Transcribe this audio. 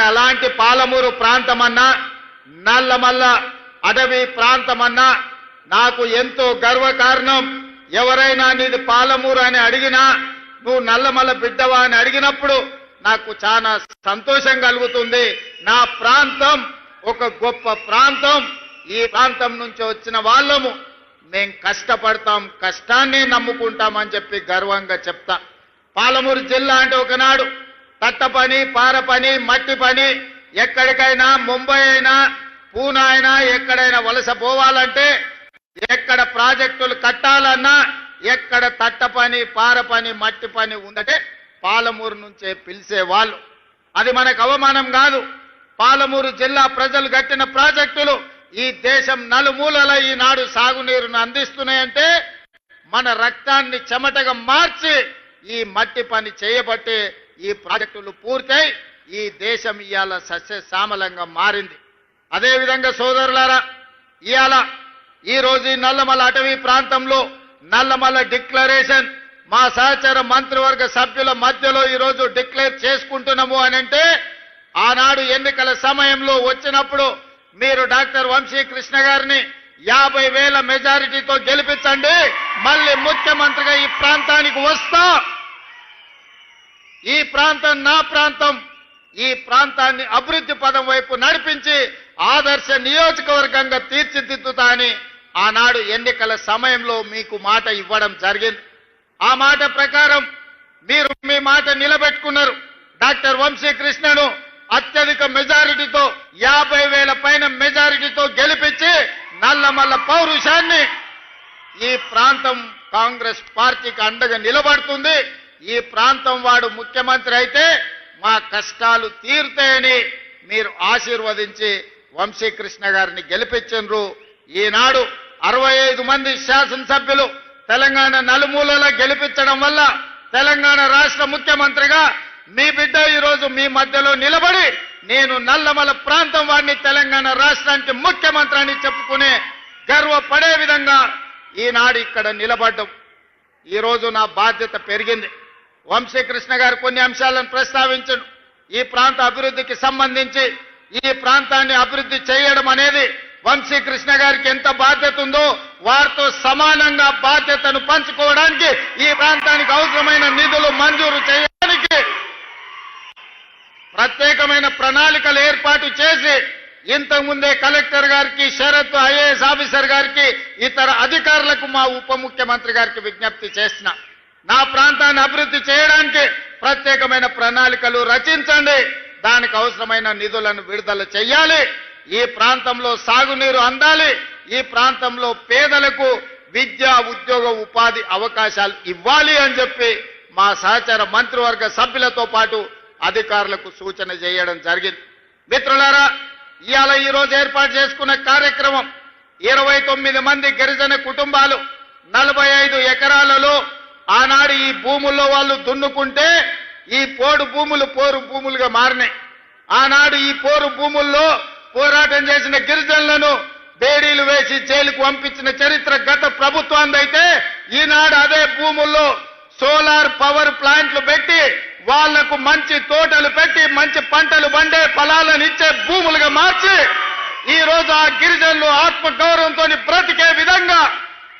అలాంటి పాలమూరు ప్రాంతమన్నా నల్లమల్ల అడవి ప్రాంతమన్నా నాకు ఎంతో గర్వకారణం. ఎవరైనా నీది పాలమూరు అని అడిగినా నువ్వు నల్లమల్ల బిడ్డవా అని అడిగినప్పుడు నాకు చాలా సంతోషం కలుగుతుంది. నా ప్రాంతం ఒక గొప్ప ప్రాంతం. ఈ ప్రాంతం నుంచి వచ్చిన వాళ్ళము మేం కష్టపడతాం కష్టాన్ని నమ్ముకుంటామని చెప్పి గర్వంగా చెప్తా. పాలమూరు జిల్లా అంటే ఒకనాడు తట్ట పని పార పని మట్టి పని ఎక్కడికైనా ముంబై అయినా పూనా అయినా ఎక్కడైనా వలస పోవాలంటే ఎక్కడ ప్రాజెక్టులు కట్టాలన్నా ఎక్కడ తట్ట పని పార పని మట్టి పని ఉందంటే పాలమూరు నుంచే పిలిచే వాళ్ళు. అది మనకు అవమానం కాదు. పాలమూరు జిల్లా ప్రజలు కట్టిన ప్రాజెక్టులు ఈ దేశం నలుమూలల ఈనాడు సాగునీరును అందిస్తున్నాయంటే మన రక్తాన్ని చెమటగా మార్చి ఈ మట్టి పని చేయబట్టి ఈ ప్రాజెక్టులు పూర్తయి ఈ దేశం ఇవాళ సస్యశ్యామలంగా మారింది. అదేవిధంగా సోదరులారా ఇవాళ ఈరోజు ఈ నల్లమల అటవీ ప్రాంతంలో నల్లమల డిక్లరేషన్ మా సహచర మంత్రివర్గ సభ్యుల మధ్యలో ఈరోజు డిక్లేర్ చేసుకుంటున్నాము అని అంటే ఆనాడు ఎన్నికల సమయంలో వచ్చినప్పుడు మీరు డాక్టర్ వంశీ కృష్ణ గారిని యాభై వేల మెజారిటీతో గెలిపించండి మళ్ళీ ముఖ్యమంత్రిగా ఈ ప్రాంతానికి వస్తా ఈ ప్రాంతం నా ప్రాంతం. ఈ ప్రాంతాన్ని అభివృద్ధి పదం వైపు నడిపించి ఆదర్శ నియోజకవర్గంగా తీర్చిదిద్దుతా అని ఆనాడు ఎన్నికల సమయంలో మీకు మాట ఇవ్వడం జరిగింది. ఆ మాట ప్రకారం మీరు మీ మాట నిలబెట్టుకున్నారు. డాక్టర్ వంశీకృష్ణను అత్యధిక మెజారిటీతో యాభై వేల పైన మెజారిటీతో గెలిపించి నల్లమల్ల పౌరుషాన్ని ఈ ప్రాంతం కాంగ్రెస్ పార్టీకి అండగా నిలబడుతుంది. ఈ ప్రాంతం వాడు ముఖ్యమంత్రి అయితే మా కష్టాలు తీరుతాయని మీరు ఆశీర్వదించి వంశీకృష్ణ గారిని గెలిపించండ్రు. ఈనాడు అరవై ఐదు మంది శాసనసభ్యులు తెలంగాణ నలుమూలలా గెలిపించడం వల్ల తెలంగాణ రాష్ట్ర ముఖ్యమంత్రిగా మీ బిడ్డ ఈరోజు మీ మధ్యలో నిలబడి నేను నల్లమల ప్రాంతం వాడిని తెలంగాణ రాష్ట్రానికి ముఖ్యమంత్రి అని చెప్పుకునే గర్వపడే విధంగా ఈనాడు ఇక్కడ నిలబడ్డం. ఈరోజు నా బాధ్యత పెరిగింది. వంశీకృష్ణ గారు కొన్ని అంశాలను ప్రస్తావించడు ఈ ప్రాంత అభివృద్ధికి సంబంధించి ఈ ప్రాంతాన్ని అభివృద్ధి చేయడం అనేది వంశీకృష్ణ గారికి ఎంత బాధ్యత ఉందో వారితో సమానంగా బాధ్యతను పంచుకోవడానికి ఈ ప్రాంతానికి అవసరమైన నిధులు మంజూరు చేయడానికి ప్రత్యేకమైన ప్రణాళికలు ఏర్పాటు చేసి ఇంతకుముందే కలెక్టర్ గారికి శరత్ ఐఏఎస్ ఆఫీసర్ గారికి ఇతర అధికారులకు మా ఉప ముఖ్యమంత్రి గారికి విజ్ఞప్తి చేసిన నా ప్రాంతాన్ని అభివృద్ధి చేయడానికి ప్రత్యేకమైన ప్రణాళికలు రచించండి. దానికి అవసరమైన నిధులను విడుదల చేయాలి. ఈ ప్రాంతంలో సాగునీరు అందాలి. ఈ ప్రాంతంలో పేదలకు విద్య ఉద్యోగ ఉపాధి అవకాశాలు ఇవ్వాలి అని చెప్పి మా సహచర మంత్రివర్గ సభ్యులతో పాటు అధికారులకు సూచన చేయడం జరిగింది. మిత్రులారా ఇవాళ ఈ రోజు ఏర్పాటు చేసుకున్న కార్యక్రమం ఇరవై తొమ్మిది మంది గిరిజన కుటుంబాలు నలభై ఐదు ఎకరాలలో ఆనాడు ఈ భూముల్లో వాళ్ళు దున్నుకుంటే ఈ పోడు భూములు పోరు భూములుగా మారినాయి. ఆనాడు ఈ పోరు భూముల్లో పోరాటం చేసిన గిరిజనులను బేడీలు వేసి జైలుకు పంపించిన చరిత్ర గత ప్రభుత్వాందైతే ఈనాడు అదే భూముల్లో సోలార్ పవర్ ప్లాంట్లు పెట్టి వాళ్ళకు మంచి తోటలు పెట్టి మంచి పంటలు పండే ఫలాలను ఇచ్చే భూములుగా మార్చి ఈ రోజు ఆ గిరిజనులు ఆత్మగౌరవంతో బ్రతికే విధంగా